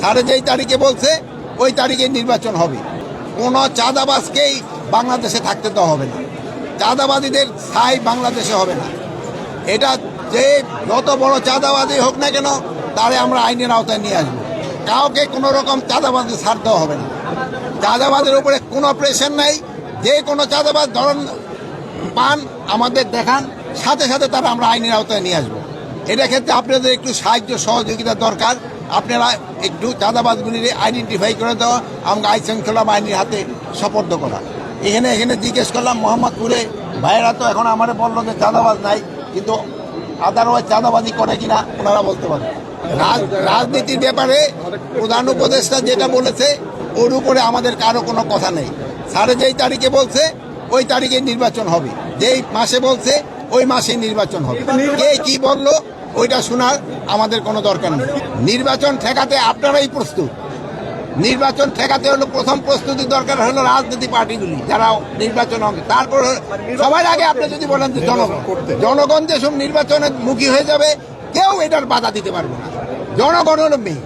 সাড়ে যেই তারিখে বলছে, ওই তারিখে নির্বাচন হবে। কোনো চাঁদাবাজকেই বাংলাদেশে থাকতে দেওয়া হবে না। চাঁদাবাদীদের স্থায়ী বাংলাদেশে হবে না। এটা যে যত বড় চাঁদাবাদী হোক না কেন, তারে আমরা আইনের আওতায় নিয়ে আসব। কাউকে কোনো রকম চাঁদাবাদী ছাড় দেওয়া হবে না। চাঁদাবাদের উপরে কোনো প্রেশার নাই। যে কোনো চাঁদাবাদ ধরন, পান, আমাদের দেখান, সাথে সাথে তারা আমরা আইনের আওতায় নিয়ে আসব। এটা ক্ষেত্রে আপনাদের একটু সাহায্য সহযোগিতা দরকার। আপনারা একটু চাঁদাবাদগুলি আইডেন্টিফাই করে দেওয়া আমাকে আইন শৃঙ্খলা বাহিনীর হাতে সপর্দ করা। এখানে এখানে জিজ্ঞেস করলাম, মোহাম্মদপুরে ভাইয়েরা তো এখন আমার বলল যে চাঁদাবাজ নাই, কিন্তু আদারওয়াইজ চাঁদাবাজি করে কিনা? ওনারা বলতে পারে। রাজ- রাজনীতির ব্যাপারে প্রধান উপদেষ্টা যেটা বলেছে, ওর উপরে আমাদের কারও কোনো কথা নেই। সাড়ে যেই তারিখে বলছে, ওই তারিখে নির্বাচন হবে। যেই মাসে বলছে, ওই মাসে নির্বাচন হবে। কে কি বলল ওইটা শোনার আমাদের কোনো দরকার নেই। নির্বাচন ঠেকাতে আপনারাই প্রস্তুত। নির্বাচন ঠেকাতে হলো প্রথম প্রস্তুতি দরকার হলো রাজনীতি পার্টিগুলি যারা নির্বাচন হবে তারপর সবার আগে আপনি যদি বলেন যে জনগণ জনগণ যেসব নির্বাচনের মুখী হয়ে যাবে কেউ এটার বাধা দিতে পারবে না। জনগণ হলো মেয়ে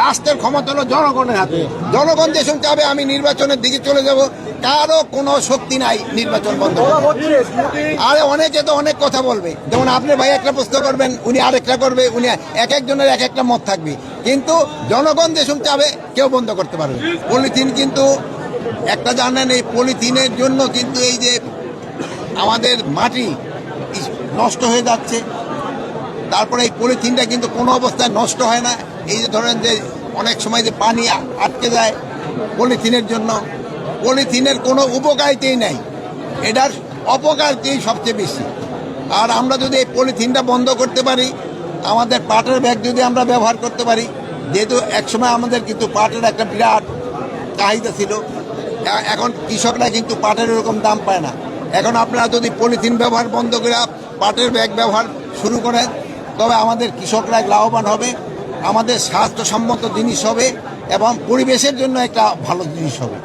রাষ্ট্রের ক্ষমতা হলো জনগণের হাতে। জনগণ যেসব চাবে আমি নির্বাচনের দিকে চলে যাব। কারও কোনো শক্তি নাই নির্বাচন বন্ধ। আরে অনেকে তো অনেক কথা বলবে। যেমন আপনি ভাই একটা প্রশ্ন করবেন, উনি আরেকটা করবে, উনি এক একজনের এক একটা মত থাকবে। কিন্তু জনগণ যে শুনতে হবে, কেউ বন্ধ করতে পারবে পলিথিন কিন্তু একটা জানেন, এই পলিথিনের জন্য কিন্তু এই যে আমাদের মাটি নষ্ট হয়ে যাচ্ছে। তারপরে এই পলিথিনটা কিন্তু কোনো অবস্থায় নষ্ট হয় না। এই যে ধরেন যে অনেক সময় যে পানি আটকে যায় পলিথিনের জন্য। পলিথিনের কোনো উপকারিতাই নাই। এটার অপকারিতাই সবচেয়ে বেশি? আর আমরা যদি এই পলিথিনটা বন্ধ করতে পারি, আমাদের পাটের ব্যাগ যদি আমরা ব্যবহার করতে পারি, যেহেতু একসময় আমাদের কিন্তু পাটের একটা বিরাট চাহিদা ছিল এখন কৃষকরা কিন্তু পাটের এরকম দাম পায় না। এখন আপনারা যদি পলিথিন ব্যবহার বন্ধ করে পাটের ব্যাগ ব্যবহার শুরু করেন, তবে আমাদের কৃষকরা লাভবান হবে, আমাদের স্বাস্থ্যসম্মত জিনিস হবে এবং পরিবেশের জন্য একটা ভালো জিনিস হবে।